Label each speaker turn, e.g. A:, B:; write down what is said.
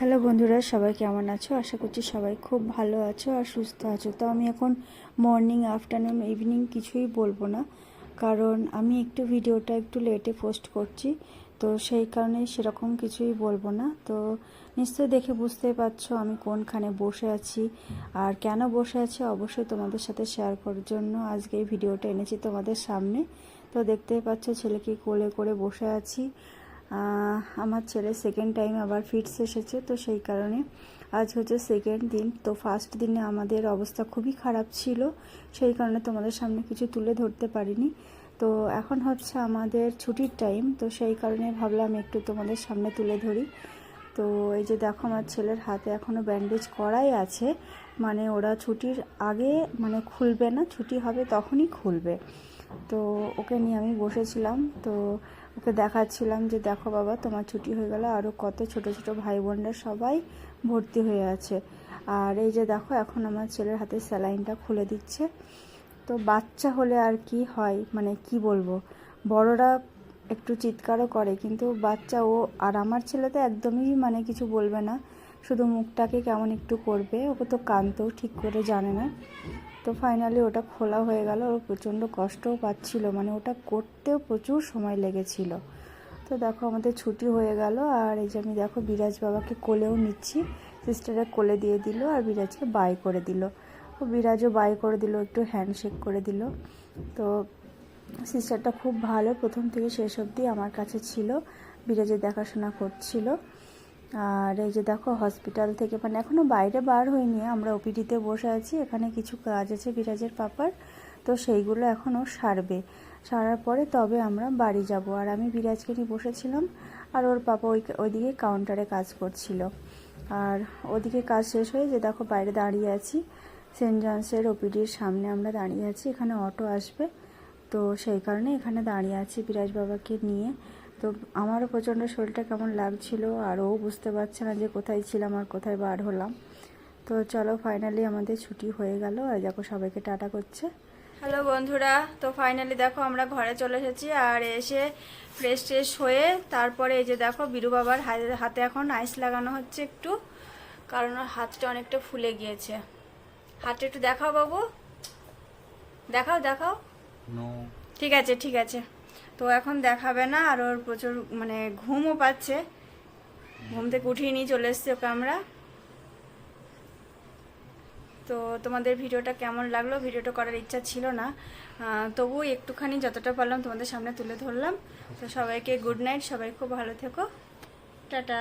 A: Hello বন্ধুরা, সবাই কেমন আছো? আশা করছি সবাই খুব ভালো আছো আর সুস্থ আছো। তো আমি এখন মর্নিং আফটারনুন ইভিনিং কিছুই বলব না। কারণ আমি একটু ভিডিওটা একটু লেটে পোস্ট করছি, তো সেই কারণে সেরকম কিছুই বলব না। তো নিশ্চয়ই দেখে বুঝতেই পারছ আমি কোনখানে বসে আছি আর কেন বসে আছি অবশ্যই তোমাদের সাথে শেয়ার করার জন্য আজকে এই ভিডিওটা এনেছি তোমাদের সামনে। তো দেখতেই পাচ্ছ ছেলেকে কোলে করে বসে আছি। আমার ছেলে সেকেন্ড টাইম আবার ফিটস এসেছে, তো সেই কারণে আজ হচ্ছে সেকেন্ড দিন। তো ফার্স্ট দিনে আমাদের অবস্থা খুবই খারাপ ছিল, সেই কারণে তোমাদের সামনে কিছু তুলে ধরতে পারিনি। তো এখন হচ্ছে আমাদের ছুটির টাইম তো সেই কারণে ভাবলাম একটু তোমাদের সামনে তুলে ধরি। তো এই যে দেখো আমার ছেলের হাতে এখনও ব্যান্ডেজ করাই আছে। মানে ওরা ছুটির আগে মানে খুলবে না, ছুটি হবে তখনই খুলবে। তো ওকে নিয়ে আমি বসেছিলাম, তো ওকে দেখাচ্ছিলাম যে দেখো বাবা তোমার ছুটি হয়ে গেল আরও কত ছোট ছোট ভাই বোনরা সবাই ভর্তি হয়ে আছে। আর এই যে দেখো এখন আমার ছেলের হাতে স্যালাইনটা খুলে দিচ্ছে। তো বাচ্চা হলে আর কি হয় মানে কি বলব? বড়রা একটু চিৎকারও করে, কিন্তু বাচ্চা ও আর আমার ছেলে তো একদমই মানে কিছু বলবে না। শুধু মুখটাকে কেমন একটু করবে, ওকে তো কানতেও ঠিক করে জানে না। তো ফাইনালি ওটা খোলা হয়ে গেল, ওর প্রচণ্ড কষ্টও পাচ্ছিল মানে ওটা করতেও প্রচুর সময় লেগেছিল। তো দেখো আমাদের ছুটি হয়ে গেল, আর এই যে আমি দেখো বিরাজ বাবাকে কোলেও নিচ্ছি সিস্টারে কোলে দিয়ে দিল আর বিরাজকে বাই করে দিল। ও বিরাজও বাই করে দিল, একটু হ্যান্ডশেক করে দিল। তো সিস্টারটা খুব ভালো, প্রথম থেকে শেষ অবধি আমার কাছে ছিল বিরাজের দেখাশোনা করছিল। আর এই যে দেখো হসপিটাল থেকে মানে এখনও বাইরে বার হয়নি আমরা ওপিডিতে বসে আছি, এখানে কিছু কাজ আছে বিরাজের পাপার, তো সেইগুলো এখনও সারবে। সারার পরে তবে আমরা বাড়ি যাব। আর আমি বিরাজকে নিয়ে বসেছিলাম, আর ওর পাপা ওই, ওইদিকে কাউন্টারে কাজ করছিল। আর ওদিকে কাজ শেষ হয়ে যে দেখো বাইরে দাঁড়িয়ে আছি, সেন্ট জনসের ওপিডির সামনে আমরা দাঁড়িয়ে আছি, এখানে অটো আসবে। তো সেই কারণে এখানে দাঁড়িয়ে আছি বিরাজ বাবাকে নিয়ে। তো আমারও প্রচণ্ড শরীরটা কেমন লাগছিল আর ও বুঝতে পারছে না যে কোথায় ছিলাম আর কোথায় বার হলাম। তো চলো ফাইনালি আমাদের ছুটি হয়ে গেল আর দেখো সবাইকে টাটা করছে। হ্যালো বন্ধুরা, তো ফাইনালি দেখো আমরা ঘরে চলে এসেছি আর এসে ফ্রেশ ট্রেশ হয়ে তারপরে এই যে দেখো বিরু বাবার হাতে এখন আইস লাগানো হচ্ছে একটু, কারণ ওর হাতটা অনেকটা ফুলে গিয়েছে। হাতটা একটু দেখাও বাবু। দেখাও দেখাও। ঠিক আছে ঠিক আছে। তো এখন দেখাবে না, আর ওর প্রচুর মানে ঘুমও পাচ্ছে। ঘুম থেকে উঠিয়ে নিয়ে চলে এসছি ওকে আমরা। তো তোমাদের ভিডিওটা কেমন লাগল? ভিডিওটা করার ইচ্ছা ছিল না। তবু একটুখানি যতটা পারলাম তোমাদের সামনে তুলে ধরলাম। তো সবাইকে গুড নাইট সবাই খুব ভালো থেকো। টাটা।